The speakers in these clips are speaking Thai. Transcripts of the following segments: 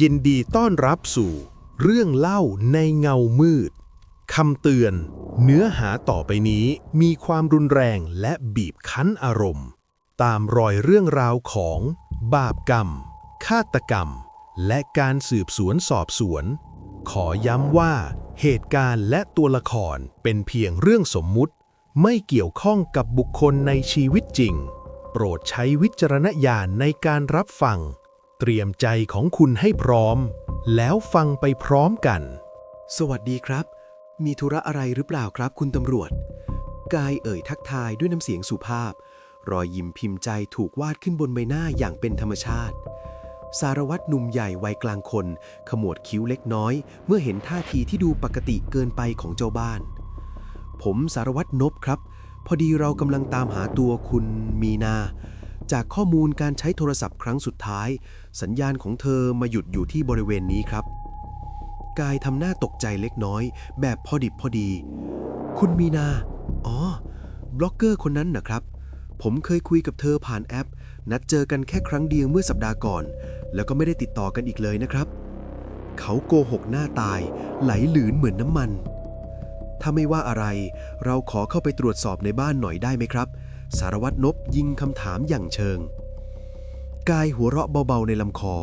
ยินดีต้อนรับสู่ เรื่องเล่าในเงามืดคำเตือน เนื้อหาต่อไปนี้มีความรุนแรงและบีบคั้นอารมณ์ ตามรอยเรื่องราวของ บาปกรรม ฆาตกรรม และการสืบสวนสอบสวน ขอย้ำว่า เหตุการณ์และตัวละครเป็นเพียงเรื่องสมมุติ ไม่เกี่ยวข้องกับบุคคลในชีวิตจริง โปรดใช้วิจารณญาณในการรับฟัง เตรียมใจของคุณให้พร้อม แล้วฟังไปพร้อมกัน สวัสดีครับ มีธุระอะไรหรือเปล่าครับคุณตำรวจ กายเอ่ยทักทายด้วยน้ำเสียงสุภาพ รอยยิ้มพิมพ์ใจถูกวาดขึ้นบนใบหน้าอย่างเป็นธรรมชาติ สารวัตรหนุ่มใหญ่วัยกลางคน ขมวดคิ้วเล็กน้อย เมื่อเห็นท่าทีที่ดูปกติเกินไปของเจ้าบ้าน ผมสารวัตรนบครับ พอดีเรากำลังตามหาตัวคุณมีนา จากข้อมูลการใช้โทรศัพท์ครั้งสุดท้าย สัญญาณของเธอมาหยุดอยู่ที่บริเวณนี้ครับ กายทำหน้าตกใจเล็กน้อย แบบพอดิบพอดี คุณมีนา อ๋อ บล็อกเกอร์คนนั้นนะครับ ผมเคยคุยกับเธอผ่านแอป นัดเจอกันแค่ครั้งเดียวเมื่อสัปดาห์ก่อน แล้วก็ไม่ได้ติดต่อกันอีกเลยนะครับ เขาโกหกหน้าตาย ไหลหลืนเหมือนน้ำมันถ้าไม่ว่าอะไร เราขอเข้าไปตรวจสอบในบ้านหน่อยได้ไหมครับ สารวัตรนบยิงคำถามอย่างเชิง กายหัวเราะเบาๆในลำคอ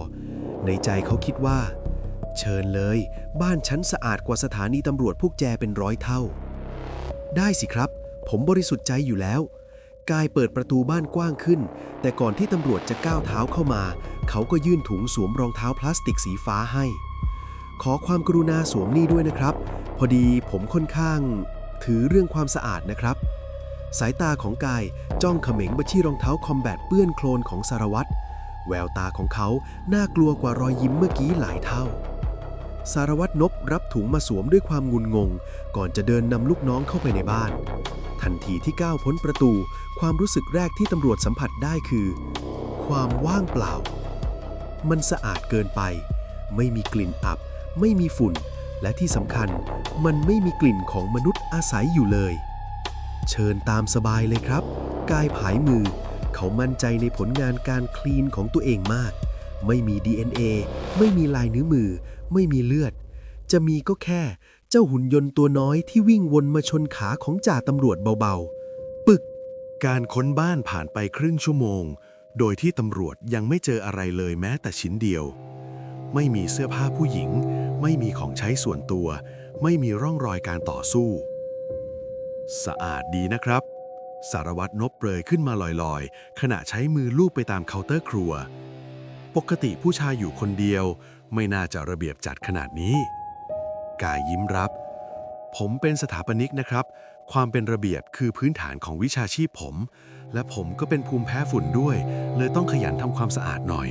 ในใจเขาคิดว่า เชิญเลย บ้านฉันสะอาดกว่าสถานีตำรวจพวกแจเป็นร้อยเท่า ได้สิครับ ผมบริสุทธิ์ใจอยู่แล้ว กายเปิดประตูบ้านกว้างขึ้น แต่ก่อนที่ตำรวจจะก้าวเท้าเข้ามา เขาก็ยื่นถุงสวมรองเท้าพลาสติกสีฟ้าให้ ขอความกรุณาสวมนี่ด้วยนะครับ พอดีผมค่อนข้าง ถือเรื่องความสะอาดนะครับ สายตาของกายจ้องเขม็งไปที่รองเท้าคอมแบทเปื้อนโคลนของสารวัตรแววตาของเขาน่ากลัวกว่ารอยยิ้มเมื่อกี้หลายเท่า สารวัตรนบรับถุงมาสวมด้วยความงุนงง ก่อนจะเดินนำลูกน้องเข้าไปในบ้าน ทันทีที่ก้าวพ้นประตู ความรู้สึกแรกที่ตำรวจสัมผัสได้คือ ความว่างเปล่า มันสะอาดเกินไป ไม่มีกลิ่นอับ ไม่มีฝุ่น และที่สำคัญ มันไม่มีกลิ่นของมนุษย์อาศัยอยู่เลย เชิญตามสบายเลยครับกายผายมือ เขามั่นใจในผลงานการคลีนของตัวเองมาก ไม่มี DNA ไม่มีลายนิ้วมือ ไม่มีเลือด จะมีก็แค่ เจ้าหุ่นยนต์ตัวน้อยที่วิ่งวนมาชนขาของจ่าตำรวจเบาๆ ปึก การค้นบ้านผ่านไปครึ่งชั่วโมง โดยที่ตำรวจยังไม่เจออะไรเลยแม้แต่ชิ้นเดียว ไม่มีเสื้อผ้าผู้หญิง ไม่มีของใช้ส่วนตัว ไม่มีร่องรอยการต่อสู้ สะอาดดีนะครับ สารวัตรนบเปรยขึ้นมาลอยๆ ขณะใช้มือลูบไปตามเคาน์เตอร์ครัว ปกติผู้ชายอยู่คนเดียว ไม่น่าจะระเบียบจัดขนาดนี้ กายยิ้มรับ ผมเป็นสถาปนิกนะครับ ความเป็นระเบียบคือพื้นฐานของวิชาชีพผม และผมก็เป็นภูมิแพ้ฝุ่นด้วย เลยต้องขยันทำความสะอาดหน่อย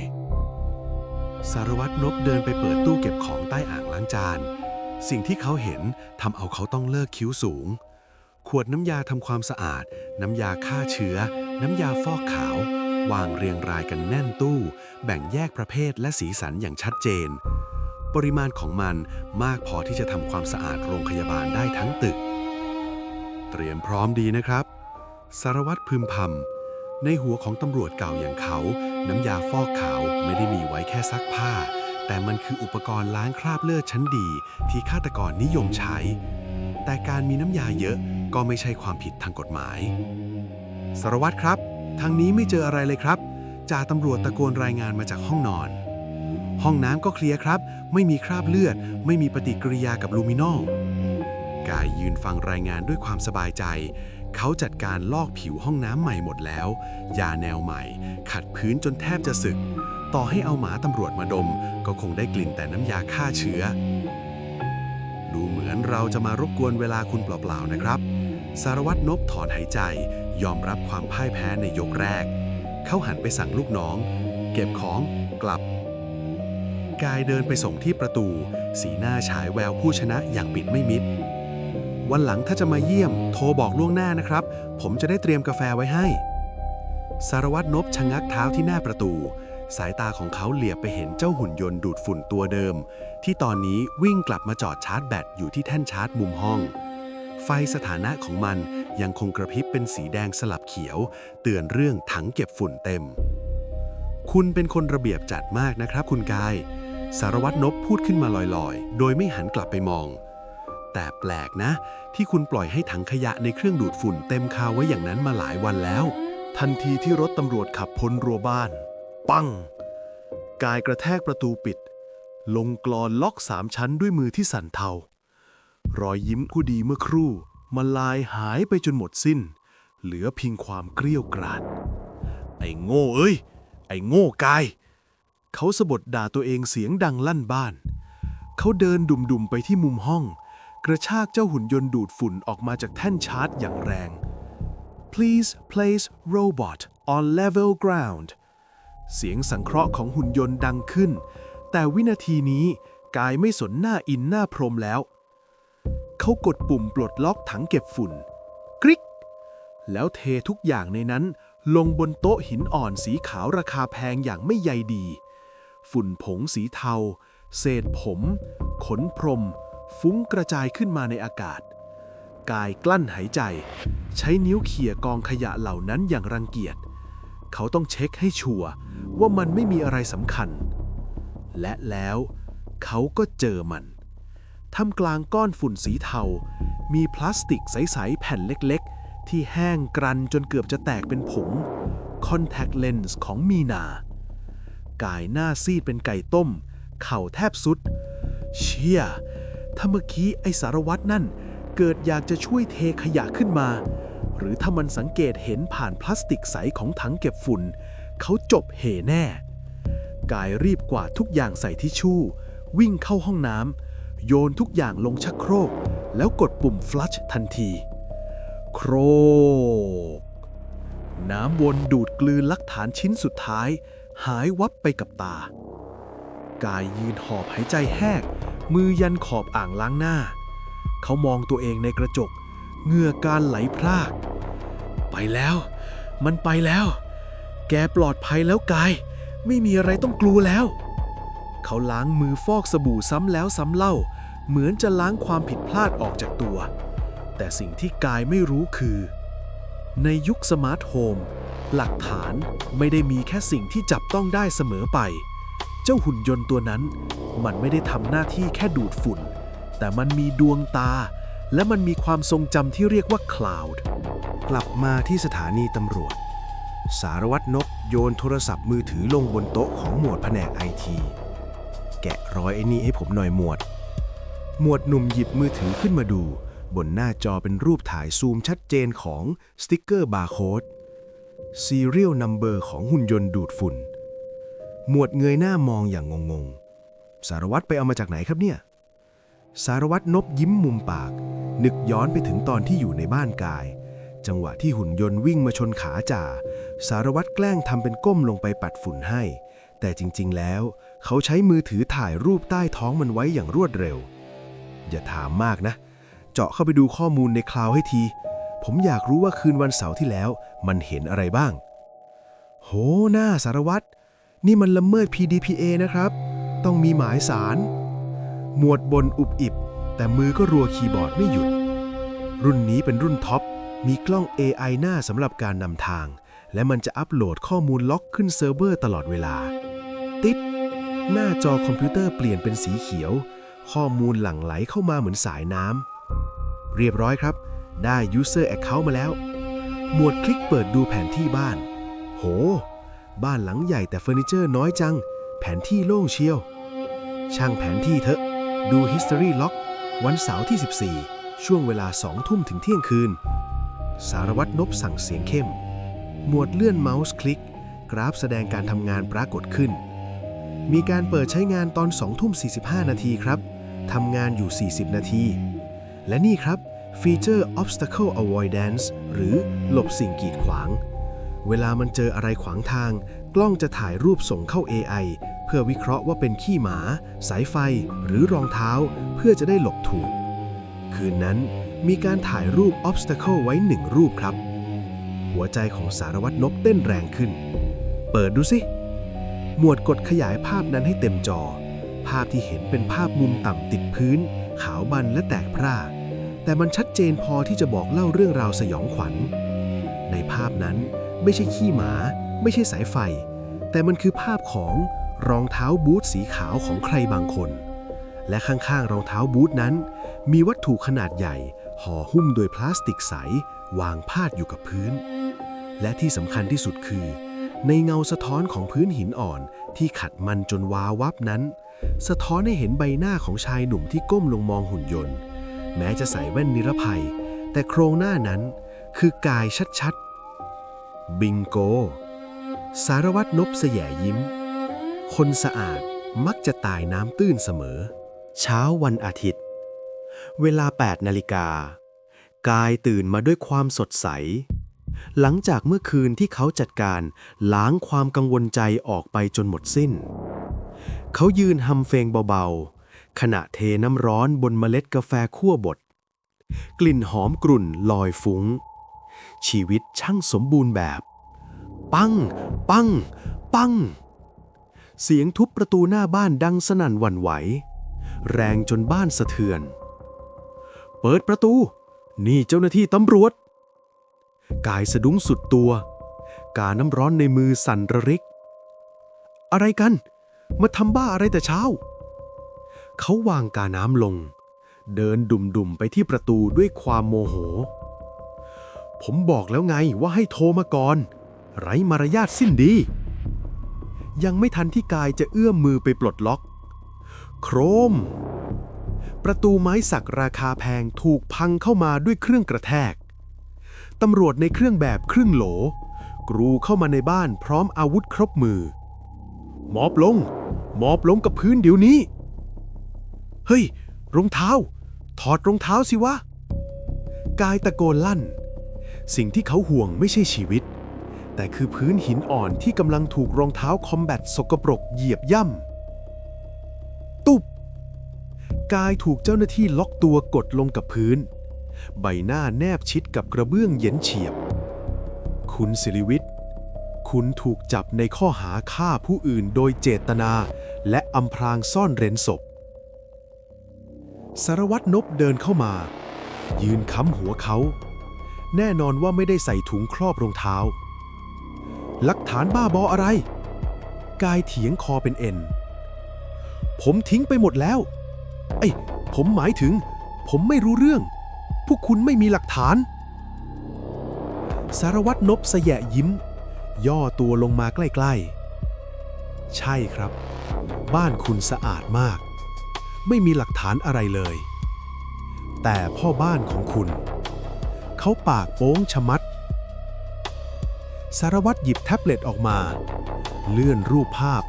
สารวัตรนบเดินไปเปิดตู้เก็บของใต้อ่างล้างจาน สิ่งที่เขาเห็นทำเอาเขาต้องเลิกคิ้วสูง ขวดน้ำยาทำความสะอาด น้ำยาฆ่าเชื้อ น้ำยาฟอกขาว วางเรียงรายกันแน่นตู้ แบ่งแยกประเภทและสีสันอย่างชัดเจน ปริมาณของมันมากพอที่จะทำความสะอาดโรงพยาบาลได้ทั้งตึก เตรียมพร้อมดีนะครับ สารวัตรพึมพำในหัวของตำรวจเก่าอย่างเขา น้ำยาฟอกขาวไม่ได้มีไว้แค่ซักผ้า แต่มันคืออุปกรณ์ล้างคราบเลือดชั้นดี ที่ฆาตกรนิยมใช้ แต่การมีน้ำยาเยอะ ก็ไม่ใช่ความผิดทางกฎหมาย สารวัตรครับ ทางนี้ไม่เจออะไรเลยครับ จ่าตำรวจตะโกนรายงานมาจากห้องนอน ห้องน้ำก็เคลียร์ครับ ไม่มีคราบเลือด ไม่มีปฏิกิริยากับลูมินอลกายยืนฟังรายงานด้วยความสบายใจ เขาจัดการลอกผิวห้องน้ำใหม่หมดแล้ว ยาแนวใหม่ ขัดพื้นจนแทบจะสึก ต่อให้เอาหมาตำรวจมาดม ก็คงได้กลิ่นแต่น้ำยาฆ่าเชื้อ ดูเหมือนเราจะมารบกวนเวลาคุณเปล่าๆนะครับ สารวัตรนบถอนหายใจ ยอมรับความพ่ายแพ้ในยกแรก เขาหันไปสั่งลูกน้อง เก็บของกลับ กายเดินไปส่งที่ประตู สีหน้าฉายแววผู้ชนะอย่างปิดไม่มิด วันหลังถ้าจะมาเยี่ยม โทรบอกล่วงหน้านะครับ ผมจะได้เตรียมกาแฟไว้ให้ สารวัตรนบชะงักเท้าที่หน้าประตู สายตาของเขาเหลียบไปเห็นเจ้าหุ่นยนต์ดูดฝุ่นตัวเดิม ที่ตอนนี้วิ่งกลับมาจอดชาร์จแบตอยู่ที่แท่นชาร์จมุมห้อง ไฟสถานะของมันยังคงกระพริบเป็นสีแดงสลับเขียว เตือนเรื่องถังเก็บฝุ่นเต็ม คุณเป็นคนระเบียบจัดมากนะครับคุณกาย สารวัตรนบพูดขึ้นมาลอยๆ โดยไม่หันกลับไปมอง แต่แปลกนะ ที่คุณปล่อยให้ถังขยะในเครื่องดูดฝุ่นเต็มคาไว้อย่างนั้นมาหลายวันแล้ว ทันทีที่รถตำรวจขับพ้นรั้วบ้าน ปัง กายกระแทกประตูปิด ลงกลอนล็อกสามชั้นด้วยมือที่สั่นเทา รอยยิ้มผู้ดีเมื่อครู่มันลายหายไปจนหมดสิ้น เหลือเพียงความเกลี้ยวกราด ไอ้โง่เอ้ย ไอ้โง่กาย เขาสะบดด่าตัวเองเสียงดังลั่นบ้าน เขาเดินดุ่มๆไปที่มุมห้อง กระชากเจ้าหุ่นยนต์ดูดฝุ่นออกมาจากแท่นชาร์จอย่างแรง Please place robot on level ground เสียงสังเคราะห์ของหุ่นยนต์ดังขึ้น แต่วินาทีนี้กายไม่สนหน้าอินหน้าพรมแล้ว เขากดปุ่มปลดล็อกถังเก็บฝุ่น กริกแล้วเททุกอย่างในนั้นลงบนโต๊ะหินอ่อนสีขาวราคาแพงอย่างไม่ใยดี ฝุ่นผงสีเทา เศษผม ขนพรม ฟุ้งกระจายขึ้นมาในอากาศ กายกลั้นหายใจ ใช้นิ้วเขี่ยกองขยะเหล่านั้นอย่างรังเกียจ เขาต้องเช็คให้ชัวร์ว่ามันไม่มีอะไรสำคัญ และแล้วเขาก็เจอมัน ท่ามกลางก้อนฝุ่นสีเทา มีพลาสติกใส ๆ แผ่นเล็ก ๆ ที่แห้งกรันจนเกือบจะแตกเป็นผงคอนแทคเลนส์ของมีนา กายหน้าซีดเป็นไก่ต้ม เข่าแทบสุด เชี่ย ถ้าเมื่อกี้ไอสารวัตรนั่น เกิดอยากจะช่วยเทขยะขึ้นมา หรือถ้ามันสังเกตเห็นผ่านพลาสติกใสของถังเก็บฝุ่น เขาจบเหแน่ กายรีบกวาดทุกอย่างใส่ทิชชู่ วิ่งเข้าห้องน้ำ โยนทุกอย่างลงชักโครก แล้วกดปุ่มฟลัชทันที โครก น้ำวนดูดกลืนลักฐานชิ้นสุดท้าย หายวับไปกับตา กายยืนหอบหายใจแหกมือยันขอบอ่างล้างหน้า เขามองตัวเองในกระจกเหงื่อการไหลพราก ไปแล้ว มันไปแล้ว แกปลอดภัยแล้วกาย ไม่มีอะไรต้องกลัวแล้ว เขาล้างมือฟอกสบู่ซ้ำแล้วซ้ำเล่า เหมือนจะล้างความผิดพลาดออกจากตัว แต่สิ่งที่กายไม่รู้คือ ในยุคสมาร์ทโฮมหลักฐานไม่ได้มีแค่สิ่งที่จับต้องได้เสมอไป เจ้าหุ่นยนต์ตัวนั้น มันไม่ได้ทำหน้าที่แค่ดูดฝุ่น แต่มันมีดวงตา และมันมีความทรงจำที่เรียกว่าคลาวด์กลับมาที่สถานีตำรวจ สารวัตรนกโยนโทรศัพท์มือถือลงบนโต๊ะของหมวดแผนกไอที แกะรอยไอ้นี่ให้ผมหน่อยหมวด หมวดหนุ่มหยิบมือถือขึ้นมาดู บนหน้าจอเป็นรูปถ่ายซูมชัดเจนของสติกเกอร์บาร์โค้ด Serial Number ของหุ่นยนต์ดูดฝุ่น หมวดเงยหน้ามองอย่างงงๆ สารวัตรไปเอามาจากไหนครับเนี่ย สารวัตรนบยิ้มมุมปาก นึกย้อนไปถึงตอนที่อยู่ในบ้านกาย จังหวะที่หุ่นยนต์วิ่งมาชนขาจ่า สารวัตรแกล้งทำเป็นก้มลงไปปัดฝุ่นให้ แต่จริงๆแล้ว เขาใช้มือถือถ่ายรูปใต้ท้องมันไว้อย่างรวดเร็ว อย่าถามมากนะ เจาะเข้าไปดูข้อมูลในคลาวให้ที ผมอยากรู้ว่าคืนวันเสาร์ที่แล้ว มันเห็นอะไรบ้าง โหหน้าสารวัตร นี่มันละเมิด PDPA นะครับ ต้องมีหมายสาร หมวดบนอุบอิบ แต่มือก็รัวคีย์บอร์ดไม่หยุด รุ่นนี้เป็นรุ่นท็อป มีกล้อง AI หน้าสำหรับการนำทาง และมันจะอัปโหลดข้อมูลล็อกขึ้นเซิร์ฟเวอร์ตลอดเวลา ติด หน้าจอคอมพิวเตอร์เปลี่ยนเป็นสีเขียว ข้อมูลหลั่งไหลเข้ามาเหมือนสายน้ำ เรียบร้อยครับ ได้ User Account มาแล้ว หมวดคลิกเปิดดูแผนที่บ้าน โห บ้านหลังใหญ่แต่เฟอร์นิเจอร์น้อยจัง แผนที่โล่งเชียว ช่างแผนที่เถอะ ดู History Log วันเสาร์ที่ 14 ช่วงเวลา 2 ทุ่มถึงเที่ยงคืน สารวัตรนบสั่งเสียงเข้ม หมวดเลื่อนเมาส์คลิก กราฟแสดงการทำงานปรากฏขึ้น มีการเปิดใช้งานตอน2ทุ่ม 45 นาทีครับ ทำงานอยู่ 40 นาที และนี่ครับฟีเจอร์ obstacle avoidance หรือหลบสิ่งกีดขวาง เวลามันเจออะไรขวางทาง กล้องจะถ่ายรูปส่งเข้า AI เพื่อวิเคราะห์ว่าเป็นขี้หมา สายไฟ หรือรองเท้า เพื่อจะได้หลบถูก คืนนั้นมีการถ่ายรูป obstacle ไว้หนึ่งรูปครับ หัวใจของสารวัตรนบเต้นแรงขึ้น เปิดดูสิ หมวดกดขยายภาพนั้นให้เต็มจอ ภาพที่เห็นเป็นภาพมุมต่ำติดพื้น ขาวบันและแตกพร่า แต่มันชัดเจนพอที่จะบอกเล่าเรื่องราวสยองขวัญ ในภาพนั้นไม่ใช่ขี้หมา ไม่ใช่สายไฟ แต่มันคือภาพของรองเท้าบูทสีขาวของใครบางคน และข้างๆรองเท้าบูทนั้น มีวัตถุขนาดใหญ่ห่อหุ้มโดยพลาสติกใส วางพาดอยู่กับพื้น และที่สำคัญที่สุดคือ ในเงาสะท้อนของพื้นหินอ่อนที่ขัดมันจนวาววับนั้น สะท้อนให้เห็นใบหน้าของชายหนุ่มที่ก้มลงมองหุ่นยนต์ แม้จะใส่แว่นนิรภัย แต่โครงหน้านั้นคือกายชัดๆ บิงโก สารวัตรนบเสยยิ้ม คนสะอาดมักจะตายน้ำตื้นเสมอ เช้าวันอาทิตย์ เวลา 8 นาฬิกา กายตื่นมาด้วยความสดใส หลังจากเมื่อคืนที่เขาจัดการล้างความกังวลใจออกไปจนหมดสิ้น เขายืนหำเฟงเบาๆ ขณะเทน้ำร้อนบนเมล็ดกาแฟคั่วบด กลิ่นหอมกรุ่นลอยฟุง้ง ชีวิตช่างสมบูรณ์แบบ ปัง ปัง ปัง เสียงทุบประตูหน้าบ้านดังสนั่นหวั่นไหว แรงจนบ้านสะเทือน เปิดประตู นี่เจ้าหน้าที่ตำรวจ กายสะดุ้งสุดตัว กาน้ำร้อนในมือสั่นระริก อะไรกัน มาทำบ้าอะไรแต่เช้า เขาวางกาน้ำลง เดินดุ่มๆไปที่ประตูด้วยความโมโห ผมบอกแล้วไงว่าให้โทรมาก่อน ไร้มารยาทสิ้นดี ยังไม่ทันที่กายจะเอื้อมมือไปปลดล็อก โครม ประตูไม้สักราคาแพงถูกพังเข้ามาด้วยเครื่องกระแทก ตำรวจในเครื่องแบบครึ่งโหล กรูเข้ามาในบ้านพร้อมอาวุธครบมือหมอบลงหมอบลงกับพื้นเดี๋ยวนี้ เฮ้ย รองเท้า ถอดรองเท้าสิวะ กายตะโกนลั่น สิ่งที่เขาห่วงไม่ใช่ชีวิต แต่คือพื้นหินอ่อนที่กำลังถูกรองเท้าคอมแบทสกปรกเหยียบย่ำ ตุบ กายถูกเจ้าหน้าที่ล็อกตัวกดลงกับพื้น ใบหน้าแนบชิดกับกระเบื้องเย็นเฉียบ คุณสิริวิทย์ คุณถูกจับในข้อหาฆ่าผู้อื่นโดยเจตนา และอำพรางซ่อนเร้นศพ สารวัตรนบเดินเข้ามา ยืนค้ำหัวเขา แน่นอนว่าไม่ได้ใส่ถุงครอบรองเท้า หลักฐานบ้าบออะไร กายเถียงคอเป็นเอ็น ผมทิ้งไปหมดแล้วเอ้ยผมหมายถึง ผมไม่รู้เรื่อง วกคุณไม่มีหลักฐาน สารวัตรนบสแยะยิ้ม ย่อตัวลงมาใกล้ ๆ ใช่ครับ บ้านคุณสะอาดมาก ไม่มีหลักฐานอะไรเลย แต่พ่อบ้านของคุณ เขาปากโป้งชะมัด สารวัตรหยิบแท็บเล็ตออกมา เลื่อนรูปภาพ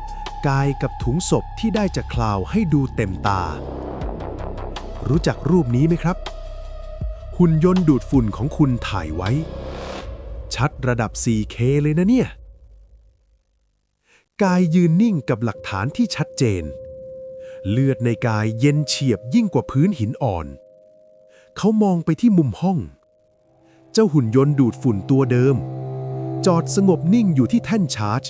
กายกับถุงศพที่ได้จากคลาวให้ดูเต็มตา รู้จักรูปนี้ไหมครับ หุ่นยนต์ดูดฝุ่นของคุณถ่ายไว้ ชัดระดับ 4K เลยนะเนี่ย กายยืนนิ่งกับหลักฐานที่ชัดเจน เลือดในกายเย็นเฉียบยิ่งกว่าพื้นหินอ่อน เขามองไปที่มุมห้อง เจ้าหุ่นยนต์ดูดฝุ่นตัวเดิม จอดสงบนิ่งอยู่ที่แท่นชาร์จ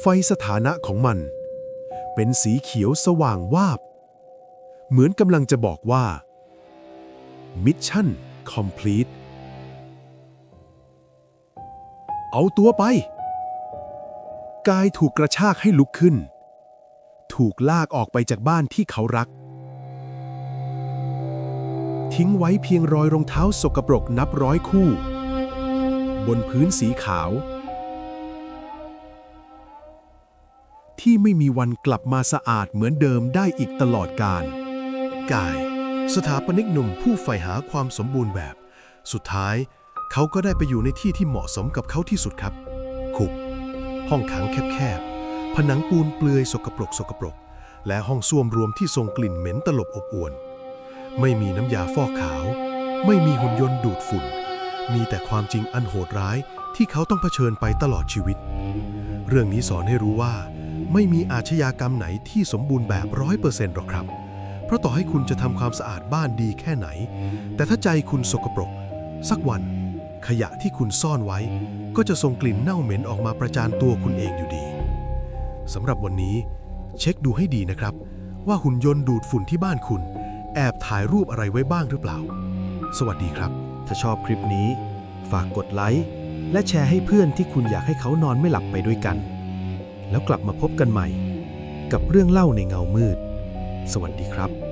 ไฟสถานะของมัน เป็นสีเขียวสว่างวาบ เหมือนกำลังจะบอกว่า Mission Complete เอาตัวไป กายถูกกระชากให้ลุกขึ้น ถูกลากออกไปจากบ้านที่เขารัก ทิ้งไว้เพียงรอยรองเท้าสกปรกนับร้อยคู่ บนพื้นสีขาว ที่ไม่มีวันกลับมาสะอาดเหมือนเดิมได้อีกตลอดกาลกาย สถาปนิกหนุ่มผู้ใฝ่หาความสมบูรณ์แบบ สุดท้าย เขาก็ได้ไปอยู่ในที่ที่เหมาะสมกับเขาที่สุดครับ คุก ห้องขังแคบๆ ผนังปูนเปลือยสกปรกสกปรก และห้องส้วมรวมที่ทรงกลิ่นเหม็นตลบอบอวน ไม่มีน้ำยาฟอกขาว ไม่มีหุ่นยนต์ดูดฝุ่น มีแต่ความจริงอันโหดร้ายที่เขาต้องเผชิญไปตลอดชีวิต เรื่องนี้สอนให้รู้ว่า ไม่มีอาชญากรรมไหนที่สมบูรณ์แบบร้อยเปอร์เซ็นต์หรอกครับ เพราะต่อให้คุณจะทำความสะอาดบ้านดีแค่ไหน แต่ถ้าใจคุณสกปรก สักวัน ขยะที่คุณซ่อนไว้ ก็จะส่งกลิ่นเน่าเหม็นออกมาประจานตัวคุณเองอยู่ดีสำหรับวันนี้ เช็คดูให้ดีนะครับ ว่าหุ่นยนต์ดูดฝุ่นที่บ้านคุณ แอบถ่ายรูปอะไรไว้บ้างหรือเปล่า สวัสดีครับ ถ้าชอบคลิปนี้ ฝากกดไลค์และแชร์ให้เพื่อนที่คุณอยากให้เขานอนไม่หลับไปด้วยกัน แล้วกลับมาพบกันใหม่ กับเรื่องเล่าในเงามืด สวัสดีครับ